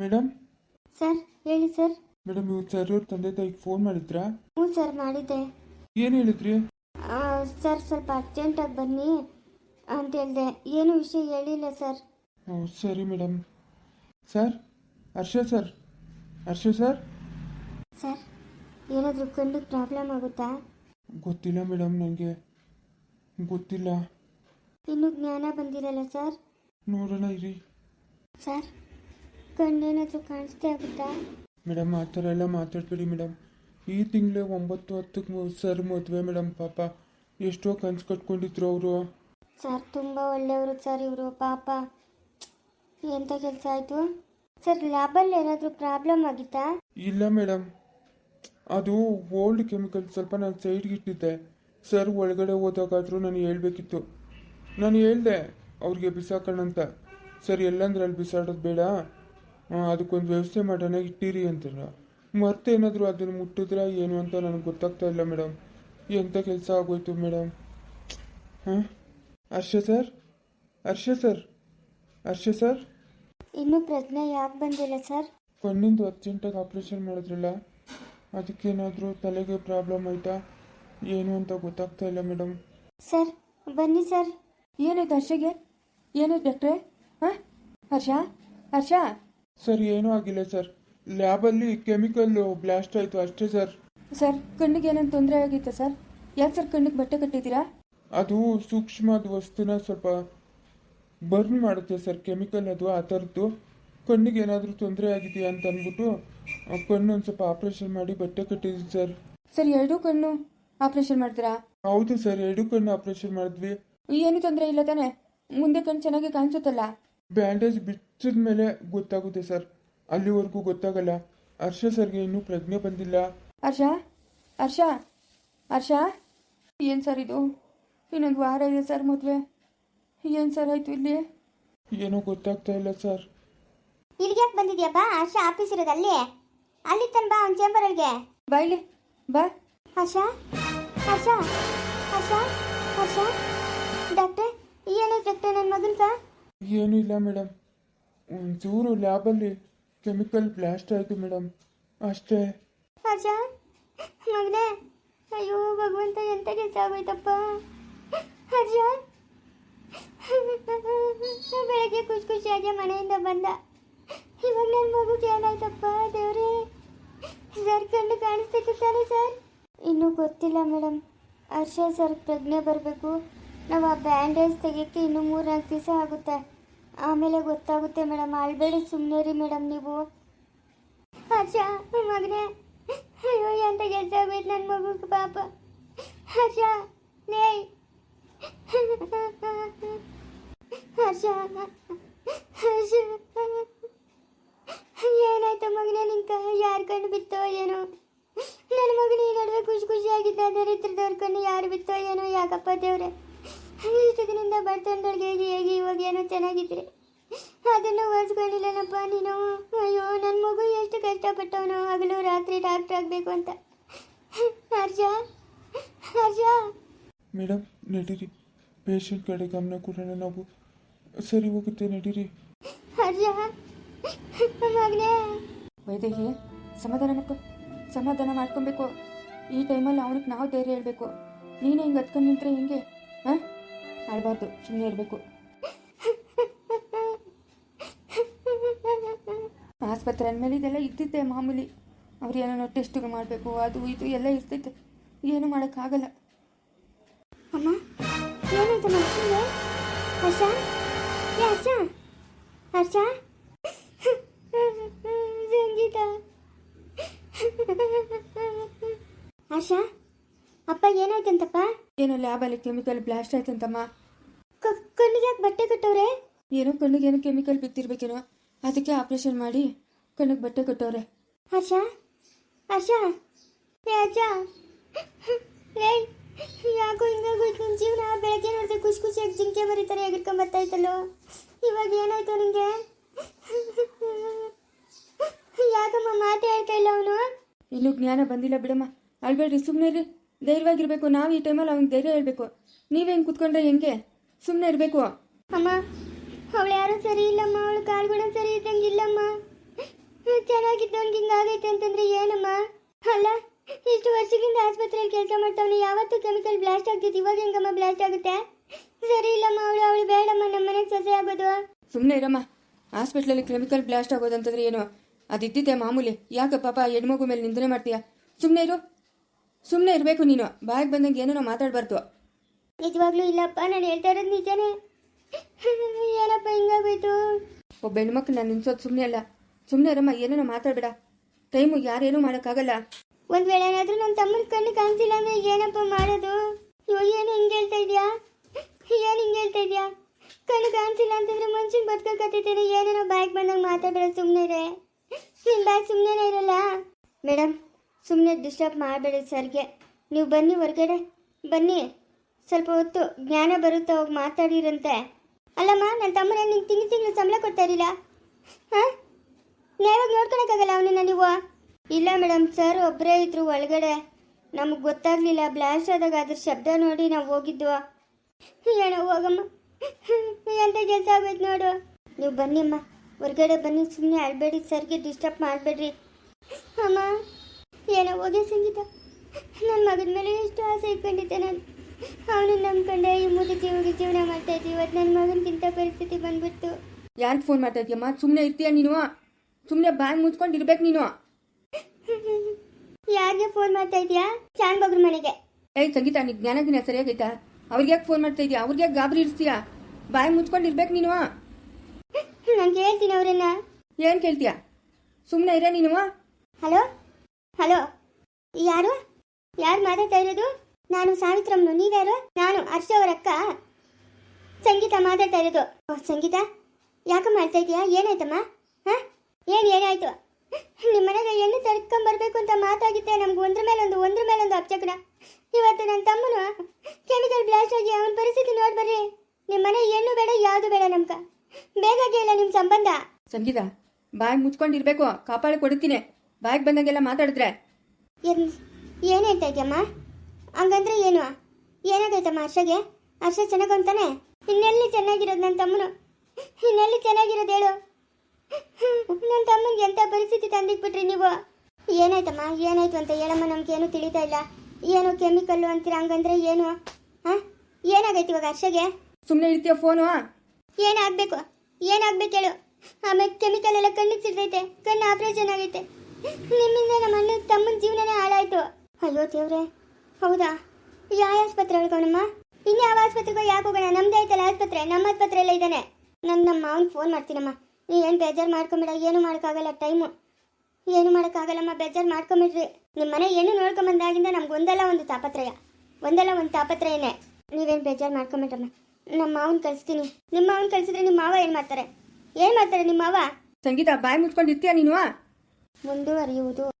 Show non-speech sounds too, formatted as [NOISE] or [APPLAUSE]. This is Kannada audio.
ಮೇಡಮ್ ಸರ್ ಹೇಳಿ ಸರ್ ಮೇಡಮ್ ಇವತ್ತು ಸರ್ ಅವ್ರ ತಂದೆ ತಾಯಿಗೆ ಫೋನ್ ಮಾಡಿದ್ರಾ? ಹ್ಞೂ ಸರ್ ಮಾಡಿದ್ದೆ. ಏನು ಹೇಳಿದ್ರಿ? ಆ, ಸರ್ ಸ್ವಲ್ಪ ಅರ್ಜೆಂಟಾಗಿ ಬನ್ನಿ ಅಂತ ಹೇಳಿದೆ. ಏನು ವಿಷಯ ಹೇಳಿಲ್ಲ ಸರ್ ಓ ಸರಿ madam sir Harsha sir Harsha sir sir ಏನಾದರೂ ಕಂಡು ಪ್ರಾಬ್ಲಮ್ ಆಗುತ್ತಾ? ಗೊತ್ತಿಲ್ಲ ಮೇಡಮ್ ನನಗೆ ಗೊತ್ತಿಲ್ಲ. ಇನ್ನೂ ಜ್ಞಾನ ಬಂದಿರಲ್ಲ ಸರ್ ನೋಡೋಣ ಇರಿ. ಸರ್ ಕಣ್ಣೇನಾದರೂ ಕಾಣಿಸ್ತಾ ಆಗುತ್ತಾ? ಮೇಡಮ್ ಆ ಥರ ಎಲ್ಲ ಮಾತಾಡ್ಬೇಡಿ ಮೇಡಮ್. ಈ ತಿಂಗಳೇ ಒಂಬತ್ತು ಹತ್ತಕ್ಕೆ ಸರ್ ಮದುವೆ ಮೇಡಮ್ ಪಾಪ. ಎಷ್ಟೋ ಕನ್ಸು ಕಟ್ಕೊಂಡಿದ್ರು ಅವರು. ಸರ್ ತುಂಬ ಒಳ್ಳೆಯವರು ಸರ್ ಇವರು ಪಾಪ. ಎಂಥ ಕೆಲಸ ಆಯಿತು? ಸರ್ ಲ್ಯಾಬಲ್ಲಿ ಏನಾದರೂ ಪ್ರಾಬ್ಲಮ್ ಆಗಿತ್ತಾ? ಇಲ್ಲ ಮೇಡಮ್. ಅದು ಓಲ್ಡ್ ಕೆಮಿಕಲ್ ಸ್ವಲ್ಪ ನಾನು ಸೈಡ್ಗೆ ಇಟ್ಟಿದ್ದೆ. ಸರ್ ಒಳಗಡೆ ಹೋದಾಗಾದರೂ ನಾನು ಹೇಳಬೇಕಿತ್ತು. ನಾನು ಹೇಳ್ದೆ ಅವ್ರಿಗೆ ಬಿಸಾಕೋಣ ಅಂತ. ಸರ್ ಎಲ್ಲಂದ್ರೆ ಅಲ್ಲಿ ಬಿಸಾಡೋದು ಬೇಡ. ಅದಕ್ಕೊಂದು ವ್ಯವಸ್ಥೆ ಮಾಡೋಣ ಇಟ್ಟಿರಿ ಅಂತಾರೆ. ಮತ್ತೇನಾದರೂ ಅದನ್ನು ಮುಟ್ಟಿದ್ರೆ ಏನು ಅಂತ ನನಗೆ ಗೊತ್ತಾಗ್ತಾ ಇಲ್ಲ ಮೇಡಮ್ ಎಂಥ ಕೆಲಸ ಆಗೋಯ್ತು ಮೇಡಮ್ ಹಾಂ? Harsha sir? Harsha sir? Harsha sir? ಇನ್ನೂ ಪ್ರಜ್ಞೆ ಯಾಕೆ ಬಂದಿಲ್ಲ ಸರ್? ಕಣ್ಣಿಂದು ಅರ್ಜೆಂಟಾಗಿ ಆಪ್ರೇಷನ್ ಮಾಡಿದ್ರಲ್ಲ ಅದಕ್ಕೇನಾದರೂ ತಲೆಗೆ ಪ್ರಾಬ್ಲಮ್ ಆಯ್ತಾ ಏನು ಅಂತ ಗೊತ್ತಾಗ್ತಾ ಇಲ್ಲ ಮೇಡಮ್ ಸರ್ ಬನ್ನಿ ಸರ್. ಏನಾಯ್ತು ಹರ್ಷಗೆ? ಏನಾಯ್ತು ಡಾಕ್ಟ್ರೆ? ಹಾಂ? ಹರ್ಷ? ಹರ್ಷ? ಸರ್ ಏನೂ ಆಗಿಲ್ಲ ಸರ್. ಲ್ಯಾಬಲ್ಲಿ ಕೆಮಿಕಲ್ ಬ್ಲಾಸ್ಟ್ ಆಯಿತು ಅಷ್ಟೇ ಸರ್. ಸರ್ ಕಣ್ಣಿಗೆ ಏನೇನು ತೊಂದರೆ ಆಗಿತ್ತಾ ಸರ್? ಯಾಕೆ ಸರ್ ಕಣ್ಣಿಗೆ ಬಟ್ಟೆ ಕಟ್ಟಿದ್ದೀರಾ? ಅದು ಸೂಕ್ಷ್ಮದ ವಸ್ತುನ ಸ್ವಲ್ಪ ಬರ್ನ್ ಮಾಡುತ್ತೆ ಸರ್ ಕೆಮಿಕಲ್ ಅದು ಆ ಥರದ್ದು. ಕಣ್ಣಿಗೆ ಏನಾದರೂ ತೊಂದರೆ ಆಗಿದೆಯಾ ಅಂತ ಅಂದ್ಬಿಟ್ಟು ಆ ಕಣ್ಣು ಒಂದು ಸ್ವಲ್ಪ ಆಪ್ರೇಷನ್ ಮಾಡಿ ಬಟ್ಟೆ ಕಟ್ಟಿದ್ವಿ ಸರ್. ಸರ್ ಎರಡೂ ಕಣ್ಣು ಆಪ್ರೇಷನ್ ಮಾಡ್ತೀರಾ? ಹೌದು ಸರ್ ಎರಡೂ ಕಣ್ಣು ಆಪ್ರೇಷನ್ ಮಾಡಿದ್ವಿ. ಏನು ತೊಂದರೆ ಇಲ್ಲ ತಾನೆ? ಮುಂದೆ ಕಣ್ಣು ಚೆನ್ನಾಗಿ ಕಾಣಿಸುತ್ತಲ್ಲ? ಬ್ಯಾಂಡೇಜ್ ಬಿಚ್ಚಿದ ಮೇಲೆ ಗೊತ್ತಾಗುತ್ತೆ ಸರ್. ಅಲ್ಲಿವರೆಗೂ ಗೊತ್ತಾಗಲ್ಲ. ಹರ್ಷ ಸರ್ಗೆ ಇನ್ನೂ ಪ್ರಜ್ಞೆ ಬಂದಿಲ್ಲ. ಹರ್ಷ? ಹರ್ಷ? ಹರ್ಷ? ಏನು ಸರ್ ಇದು? ಇನ್ನೊಂದು ವಾರ ಇದೆ ಸರ್ ಮದುವೆ. ಏನು ಸರ್ ಆಯ್ತು ಇಲ್ಲಿ? ಏನೋ ಗೊತ್ತಾಗ್ತಾ ಇಲ್ಲ ಸರ್. ಇಲ್ಲಿಗೆ ಯಾಕೆ ಬಂದಿದ್ಯಪ್ಪ? ಹರ್ಷ ಆಫೀಸ್ ಇರೋದು ಅಲ್ಲಿ ಅಲ್ಲಿ ತನ ಬಾ ಅವ್ನ ಚೇಂಬರ್ ಅಲ್ಲಿಗೆ ಬಾ ಇಲ್ಲಿ ಬಾ. ಹರ್ಷ? ಹರ್ಷ? ಹರ್ಷ? ಹರ್ಷ? ಡಾಕ್ಟರ್ ಏನು ಡಾಕ್ಟರ್ ನನ್ನ ಮಗನ್ಕ ಏನೂ ಇಲ್ಲ ಮೇಡಮ್ ಒಂಚೂರು ಲ್ಯಾಬಲ್ಲಿ ಕೆಮಿಕಲ್ ಬ್ಲಾಸ್ಟ್ ಆಯಿತು ಮೇಡಮ್ ಅಷ್ಟೇ. ಅಜ್ಜಾ ಮಗನೇ. ಅಯ್ಯೋ, ಭಗವಂತ, ಎಂತ ಕೆಲಸ ಆಗೋಯ್ತಪ್ಪ. ಹರ್ಷ. ಬೆಳಗ್ಗೆ ಖುಷಿ ಖುಷಿಯಾಗಿ ಮನೆಯಿಂದ ಬಂದ. ಇವಾಗ ನನ್ನ ಮಗುಗೆ ಏನಾಯ್ತಪ್ಪ ದೇವ್ರೇ. ಸರ್ ಕಣ್ಣು ಕಾಣಿಸ್ತೈತೆ ಸರ್? ಇನ್ನೂ ಗೊತ್ತಿಲ್ಲ ಮೇಡಮ್ ಹರ್ಷ, ಸರ್ ಪ್ರಜ್ಞೆ ಬರಬೇಕು. ನಾವು ಆ ಬ್ಯಾಂಡೇಜ್ ತೆಗಿಯೋಕ್ಕೆ ಇನ್ನೂ ಮೂರ್ನಾಲ್ಕು ದಿವಸ ಆಗುತ್ತೆ. ಆಮೇಲೆ ಗೊತ್ತಾಗುತ್ತೆ ಮೇಡಮ್, ಅಳ್ಬೇಡಿ ಸುಮ್ಮನೆ ರೀ ಮೇಡಮ್ ನೀವು. ಹರ್ಷ ಮಗನೇ. ಅಯ್ಯೋ, ಎಂತ ಕೆಲಸ ಆಗೋಯ್ತು ನನ್ನ ಮಗುಗೆ ಪಾಪ. ಹರ್ಷ, ನೇಯ್. ಹರ್ಷ ಏನಾಯ್ತು ಮಗನೇ ನಿಂಕ ಯಾರು ಕಣ್ಣು ಬಿತ್ತೋ ಏನೋ? ನನ್ನ ಮಗನ ಈ ನಡುವೆ ಖುಷಿ ಖುಷಿಯಾಗಿದ್ದ ದರಿದ್ರದವ್ರ ಕಣ್ಣು ಯಾರು ಬಿತ್ತೋ ಏನೋ? ಯಾಕಪ್ಪ ದೇವ್ರೆ? ಇಷ್ಟು ದಿನದಿಂದ ಬರ್ತಂದೊಳಗೆ ಹೇಗೆ ಹೇಗೆ ಇವಾಗ ಏನೋ ಚೆನ್ನಾಗಿದ್ರಿ? ಅದನ್ನು ಓದಿಸ್ಕೊಂಡಿಲ್ಲನಪ್ಪ ನೀನು. ಅಯ್ಯೋ ನನ್ನ ಮಗು ಎಷ್ಟು ಕಷ್ಟಪಟ್ಟವನು. ಹಗಲು ರಾತ್ರಿ ಡಾಕ್ಟರ್ ಆಗಬೇಕು ಅಂತ. ಅರ್ಜ ಅರ್ಜ ಮೇಡಮ್ ನಡೀರಿ. ಪೇಷಂಟ್ ಕಡೆ ಗಮನ ಕೊಡೋಣ ನಾವು. ಸರಿ ಹೋಗುತ್ತೆ ನಡೀರಿ. ಅರ್ಜ ಮಗನೇ. ವೈದೇಹಿ ಸಮಾಧಾನ ಮಕ್ಕ ಸಮಾಧಾನ ಮಾಡ್ಕೊಬೇಕು. ಈ ಟೈಮಲ್ಲಿ ಅವನಿಗೆ ನಾವು ಧೈರ್ಯ ಹೇಳಬೇಕು. ನೀನೇ ಹಿಂಗೆ ಹತ್ಕೊಂಡು ನಿಂತ್ರೆ ಹಿಂಗೆ? ಹಾಂ? ಆಡಬಾರ್ದು ಸುಮ್ಮನೆ ಇರಬೇಕು. ಆಸ್ಪತ್ರೆ ಅಂದಮೇಲೆ ಇದೆಲ್ಲ ಇದ್ದಿದ್ದೆ ಮಾಮೂಲಿ. ಅವ್ರು ಏನೋ ಟೆಸ್ಟ್ಗಳು ಮಾಡಬೇಕು ಅದು ಇದು ಎಲ್ಲ ಇರ್ತೈತೆ ಏನು ಮಾಡೋಕ್ಕಾಗಲ್ಲ ಅಮ್ಮ ಏನಾಯ್ತು ಮನುಷ್ಯನಿಗೆ ಹರ್ಷ? ಏ ಹರ್ಷ? ಹರ್ಷ? ಸಂಗೀತ? ಹರ್ಷ? ಅಪ್ಪ ಏನಾಯ್ತಂತಪ್ಪ? ಏನೋ ಲ್ಯಾಬಲ್ಲಿ ಕೆಮಿಕಲ್ ಬ್ಲಾಸ್ಟ್ ಆಯ್ತಂತಮ್ಮ. ಕಣ್ಣಿಗೆ ಯಾಕೆ ಬಟ್ಟೆ ಕಟ್ಟವ್ರೆ ಏನೋ ಕಣ್ಣಿಗೆ ಏನೋ ಕೆಮಿಕಲ್ ಬಿದ್ದಿರ್ಬೇಕೇನೋ ಅದಕ್ಕೆ ಆಪ್ರೇಷನ್ ಮಾಡಿ ಕಣ್ಣಿಗೆ ಬಟ್ಟೆ ಕಟ್ಟವ್ರೆ ಆಶಾ ಆಶಾ ಏ ಆಶಾ. ಏ ಯಾಕೋ ಹಿಂಗಾಗೋಯ್ತು? ನಿಮ್ಮ ಜೀವನ ಬೆಳಗ್ಗೆ ನೋಡಿದ್ರೆ ಖುಷಿ ಖುಷಿಯಾಗಿ ಜಿಂಕೆ ಬರೀತಾರೆ ಎಗರ್ಕೊಂಡ್ ಬರ್ತಾ ಇತ್ತಲ್ಲೋ ಇವಾಗ ಏನಾಯ್ತು ನಿಂಗೆ? ಯಾಕಮ್ಮ ಮಾತೇ ಹೇಳ್ತಾ ಇಲ್ಲ ಅವನು? ಇನ್ನೂ ಜ್ಞಾನ ಬಂದಿಲ್ಲ ಬಿಡಮ್ಮ. ಅಳ್ಬೇಡ್ರಿ ಸುಮ್ಮನೆ ರೀ ಧೈರ್ಯವಾಗಿರ್ಬೇಕು. ನಾವು ಈ ಟೈಮಲ್ಲಿ ಅವ್ನಿಗೆ ಧೈರ್ಯ ಹೇಳ್ಬೇಕು. ನೀವೇ ಹಿಂಗೆ ಕುತ್ಕೊಂಡ್ರೆ ಹೆಂಗೆ? ಸುಮ್ಮನೆ ಇರಬೇಕು. ಅಮ್ಮ ಅವಳು ಯಾರು ಸರಿ ಇಲ್ಲಮ್ಮ ಅವಳು ಕೂಡ ಸರಿ ಇದ್ದಂಗಿಲ್ಲಮ್ಮ ಚೆನ್ನಾಗಿದ್ದವನ್ಗೆ ಹಿಂಗಾಗೈತೆ ಅಂತಂದ್ರೆ ಏನಮ್ಮ? ಅಲ್ಲ ಇಷ್ಟು ವರ್ಷದಿಂದ ಆಸ್ಪತ್ರೆಯಲ್ಲಿ ಕೆಲಸ ಮಾಡ್ತಾವಳು ಯಾವತ್ತೂ ಕೆಮಿಕಲ್ ಬ್ಲಾಸ್ಟ್ ಆಗ್ತಿತ್ತು ಇವಾಗ ಹೆಂಗಮ್ಮ ಬ್ಲಾಸ್ಟ್ ಆಗುತ್ತೆ? ಸರಿ ಇಲ್ಲಮ್ಮ ಅವಳು ಅವಳು ಬೇಡಮ್ಮ ನಮ್ಮ ಮನೆಗೆ ಸೊಸೆ ಆಗೋದು. ಸುಮ್ಮನೆ ಇರಮ್ಮ. ಹಾಸ್ಪಿಟ್ಲಲ್ಲಿ ಕೆಮಿಕಲ್ ಬ್ಲಾಸ್ಟ್ ಆಗೋದಂತಂದ್ರೆ ಏನು? ಅದಿದ್ದಿದ್ದೆ ಮಾಮೂಲಿ. ಯಾಕೆ ಪಾಪ ಹೆಣ್ಮಗು ಮೇಲೆ ನಿಂದನೆ ಮಾಡ್ತೀಯ? ಸುಮ್ಮನೆ ಇರು. ಸುಮ್ಮನೆ ಇರಬೇಕು ನೀನು. ಬಾಯಿಗೆ ಬಂದಂಗೆ ಏನೇನೋ ಮಾತಾಡಬಾರ್ದು. ನಿಜವಾಗ್ಲೂ ಇಲ್ಲಪ್ಪ ನಾನು ಹೇಳ್ತಾ ಇರೋದು ನಿಜನೇ. [LAUGHS] ಏನಪ್ಪ ಹಿಂಗಾಗೋಯ್ತು ಒಬ್ಬ ಹೆಣ್ಮಕ್ಳು ನಾನು ನಿನ್ಸೋದು ಸುಮ್ಮನೆ ಅಲ್ಲ. ಸುಮ್ಮನೆ ಇರಮ್ಮ ಏನೇನೋ ಮಾತಾಡಬೇಡ. ಟೈಮು ಯಾರೇನೂ ಮಾಡೋಕ್ಕಾಗಲ್ಲ. ಒಂದ್ ವೇಳೆ ಏನಾದ್ರೂ ನನ್ನ ತಮ್ಮನ ಕಣ್ಣು ಕಾಣಿಸಿಲ್ಲ ಅಂದ್ರೆ ಏನಪ್ಪ ಮಾಡೋದು? ಅಯ್ಯೋ ಏನು ಹಿಂಗೆ ಹೇಳ್ತಾ ಇದೀಯಾ? ಏನು ಹಿಂಗೆ ಹೇಳ್ತಾ ಇದೀಯಾ? ಕಣ್ಣು ಕಾಣಿಸಿಲ್ಲ ಅಂತಂದ್ರೆ ಮನುಷ್ಯನ್ ಬದುಕಕತ್ತೈತೇನೆ ಏನೇನೋ ಬ್ಯಾಗ್ ಬಂದಾಗ ಮಾತಾಡಬೇಡ ಸುಮ್ಮನೆ ಇರೇ. ನಿಮ್ಮ ಬ್ಯಾಗ್ ಸುಮ್ಮನೆ ಇರಲ್ಲ? ಮೇಡಮ್ ಸುಮ್ಮನೆ ಡಿಸ್ಟರ್ಬ್ ಮಾಡಬೇಡಿ ಸರ್ಗೆ. ನೀವು ಬನ್ನಿ ಹೊರಗಡೆ. ಬನ್ನಿ. ಸ್ವಲ್ಪ ಹೊತ್ತು ಜ್ಞಾನ ಬರುತ್ತಾ ಹೋಗಿ ಮಾತಾಡಿರಂತೆ. ಅಲ್ಲಮ್ಮ ನನ್ನ ತಮ್ಮನ ನಿಂಗೆ ತಿಂಗಳು ತಿಂಗಳು ಸಂಬಳ ಕೊಡ್ತಾ ಇರಲಿಲ್ಲ ಹಾಂ? ನ್ಯಾಯವಾಗಿ ನೋಡ್ಕೊಳಕ್ಕಾಗಲ್ಲ ಅವನನ್ನ ನೀವು? ಇಲ್ಲ ಮೇಡಮ್ ಸರ್ ಒಬ್ಬರೇ ಇದ್ರು ಒಳಗಡೆ. ನಮಗೆ ಗೊತ್ತಾಗಲಿಲ್ಲ, ಬ್ಲಾಸ್ಟ್ ಆದಾಗ ಅದ್ರ ಶಬ್ದ ನೋಡಿ ನಾವು ಹೋಗಿದ್ದು. ಏನೋ ಹೋಗಮ್ಮ. ಎಂತ ಕೆಲಸ ಆಗೋಯ್ತು ನೋಡು. ನೀವು ಬನ್ನಿಮ್ಮ ಹೊರಗಡೆ ಬನ್ನಿ ಸುಮ್ಮನೆ ಅಳ್ಬೇಡಿ, ಸರ್ಗೆ ಡಿಸ್ಟರ್ಬ್ ಮಾಡಬೇಡ್ರಿ. ಅಮ್ಮ, ಏನೋ ಹೋಗಿ ಸಂಗೀತ. ನನ್ನ ಮಗನ ಮೇಲೆ ಎಷ್ಟು ಆಸೆ ಇಟ್ಕೊಂಡಿದ್ದೆ ನಾನು. ಅವನನ್ನ ನಂಬ್ಕೊಂಡೆ ಈ ಮುದಿ ಜೀವನ ಜೀವನ ಮಾಡ್ತಾ ಇದ್ದೀವಿ ಇವತ್ತು ನನ್ನ ಮಗನಿಗಿಂತ ಪರಿಸ್ಥಿತಿ ಬಂದ್ಬಿಟ್ಟು ಯಾರು ಫೋನ್ ಮಾಡ್ತಾ ಇದೀಯಮ್ಮ? ಸುಮ್ಮನೆ ಇರ್ತೀಯ ನೀನು? ಸುಮ್ಮನೆ ಬಾಯಿ ಮುಚ್ಕೊಂಡು ಇರ್ಬೇಕು ನೀನು? [LAUGHS] ಯಾರಿಗೆ ಫೋನ್ ಮಾಡ್ತಾ ಇದೀಯಾ? ಚಾನ್ ಬಗ್ರ ಮನೆಗೆ. ಏಯ್ ಸಂಗೀತ ನೀ ಜ್ಞಾನಗಿನ ಸರಿಯಾಗೈತಾ ಅವ್ರಿಗೆ ಯಾಕೆ ಫೋನ್ ಮಾಡ್ತಾ ಇದ್ಯಾ? ಅವ್ರಿಗೆ ಯಾಕೆ ಗಾಬರಿ ಇರ್ತೀಯಾ? ಬಾಯಿ ಮುಚ್ಕೊಂಡು ಇರ್ಬೇಕು ನೀನು? [LAUGHS] ನಾನು ಕೇಳ್ತೀನಿ ಅವರನ್ನ. ಏನು ಕೇಳ್ತೀಯಾ? ಸುಮ್ಮನೆ ಇರ ನೀನು? ಹಲೋ? ಹಲೋ? ಯಾರು? ಯಾರು ಮಾತಾಡ್ತಾ ಇರೋದು? ನಾನು ಸಾವಿತ್ರಮ್ಮನು ನೀವ್ಯಾರು ನಾನು ಹರ್ಷ ಅವರ ಅಕ್ಕ ಸಂಗೀತ ಮಾತಾಡ್ತಾ ಇರೋದು ಸಂಗೀತ? ಯಾಕೆ ಮಾಡ್ತಾ ಇದೀಯಾ? ಏನಾಯ್ತಮ್ಮ? ಹಾ? ಏನು ಏನಾಯ್ತು? ನಿಮ್ಮ ಮನೆಗೆ ಹೆಣ್ಣು ತರ್ಕೊಂಬರ್ಬೇಕು ಅಂತ ಮಾತಾಗಿದ್ದೆ. ನಮ್ಗೆ ಒಂದ್ರ ಮೇಲೊಂದು ಒಂದ್ರ ಮೇಲೊಂದು ಅಪ್ಚಕ್ರ ಇವತ್ತು ನನ್ನ ತಮ್ಮನು ಕೆಮಿಕಲ್ ಬ್ಲಾಸ್ಟ್ ಆಗಿ ಅವನ ಪರಿಸ್ಥಿತಿ ನೋಡ್ಬರ್ರಿ ನಿಮ್ಮ ಮನೆ ಹೆಣ್ಣು ಬೇಡ ಯಾವುದು ಬೇಡ ನಮ್ಗೆ. ಬೇಗ ಇಲ್ಲ ನಿಮ್ಮ ಸಂಬಂಧ. ಸಂಗೀತ ಬಾಯಿ ಮುಚ್ಕೊಂಡಿರ್ಬೇಕು ಕಾಪಾಡಿ ಕೊಡ್ತೀನಿ ಬಾಯಿಗೆ ಬಂದಂಗೆಲ್ಲ ಮಾತಾಡಿದ್ರೆ. ಏನ್ ಏನ್ ಹೇಳ್ತಾ ಇದೆಯಮ್ಮ? ಹಂಗಂದ್ರೆ ಏನು? ಏನಾಗೈತಮ್ಮ ಹರ್ಷಗೆ? ಹರ್ಷ ಚೆನ್ನಾಗಂತಾನೆ? ಇನ್ನೆಲ್ಲಿ ಚೆನ್ನಾಗಿರೋದು ನನ್ನ ತಮ್ಮನು? ಇನ್ನೆಲ್ಲಿ ಚೆನ್ನಾಗಿರೋದು ಹೇಳು? ನನ್ನ ತಮ್ಮನಿಗೆ ಎಂಥ ಪರಿಸ್ಥಿತಿ ತಂದಿಟ್ಬಿಟ್ರಿ ನೀವು? ಏನಾಯ್ತಮ್ಮ? ಏನಾಯ್ತು ಅಂತ ಹೇಳಮ್ಮ ನಮ್ಗೆ ಏನು ತಿಳಿತಾ ಇಲ್ಲ. ಏನು ಕೆಮಿಕಲ್ಲು ಅಂತೀರ ಹಂಗಂದ್ರೆ ಏನು? ಹಾಂ? ಏನಾಗೈತಿ ಇವಾಗ ಹರ್ಷಗೆ? ಸುಮ್ಮನೆ ಇರ್ತೀಯ ಫೋನು? ಏನಾಗಬೇಕು? ಏನಾಗ್ಬೇಕು ಹೇಳು? ಆಮೇಲೆ ಕೆಮಿಕಲ್ ಎಲ್ಲ ಕಣ್ಣಿಗೆ ಸಿಡ್ತೈತೆ ಕಣ್ಣು ಆಪ್ರೇಷನ್ ಆಗೈತೆ. ನಿಮ್ಮಿಂದ ನಮ್ಮ ಅಣ್ಣ ತಮ್ಮನ ಜೀವನನೇ ಹಾಳಾಯ್ತು. ಅಯ್ಯೋ ದೇವ್ರೆ. ಹೌದಾ? ಯಾವ ಆಸ್ಪತ್ರೆ ಹೇಳ್ಕೊಣಮ್ಮ ಇನ್ಯಾವ ಆಸ್ಪತ್ರೆಗೋ ಯಾಕೆ ಹೋಗೋಣ ನಮ್ದೇ ಐತಲ್ಲ ಆಸ್ಪತ್ರೆ ನಮ್ಮ ಆಸ್ಪತ್ರೆಯಲ್ಲೇ ಇದ್ದಾನೆ ನನ್ನ ನಮ್ಮ ಮಾವನ್ ಫೋನ್ ಮಾಡ್ತೀನಮ್ಮ ನೀ ಏನು ಬೇಜಾರು ಮಾಡ್ಕೊಂಬಿಡ ಏನು ಮಾಡೋಕ್ಕಾಗಲ್ಲ ಟೈಮು ಏನು ಮಾಡೋಕ್ಕಾಗಲ್ಲಮ್ಮ ಬೇಜಾರು ಮಾಡ್ಕೊಂಬಿಡ್ರಿ. ನಿಮ್ಮ ಮನೆ ಏನು ನೋಡ್ಕೊಂಬಂದಾಗಿಂದ ನಮ್ಗೆ ಒಂದಲ್ಲ ಒಂದು ತಾಪತ್ರಯ. ಒಂದಲ್ಲ ಒಂದು ತಾಪತ್ರಯನೇ. ನೀವೇನು ಬೇಜಾರು ಮಾಡ್ಕೊಂಬಿಟ್ರಮ್ಮ ನಮ್ಮ ಮಾವನ್ ಕಳಿಸ್ತೀನಿ. ನಿಮ್ಮ ಮಾವನ್ ಕಳಿಸಿದ್ರೆ ನಿಮ್ಮ ಮಾವ ಏನು ಮಾಡ್ತಾರೆ? ಏನು ಮಾಡ್ತಾರೆ ನಿಮ್ಮ ಮಾವ? ಸಂಗೀತ ಬಾಯಿ ಮುಚ್ಕೊಂಡು ಇರ್ತೀಯ ನೀನು? ಮುಂದುವರಿಯುವುದು.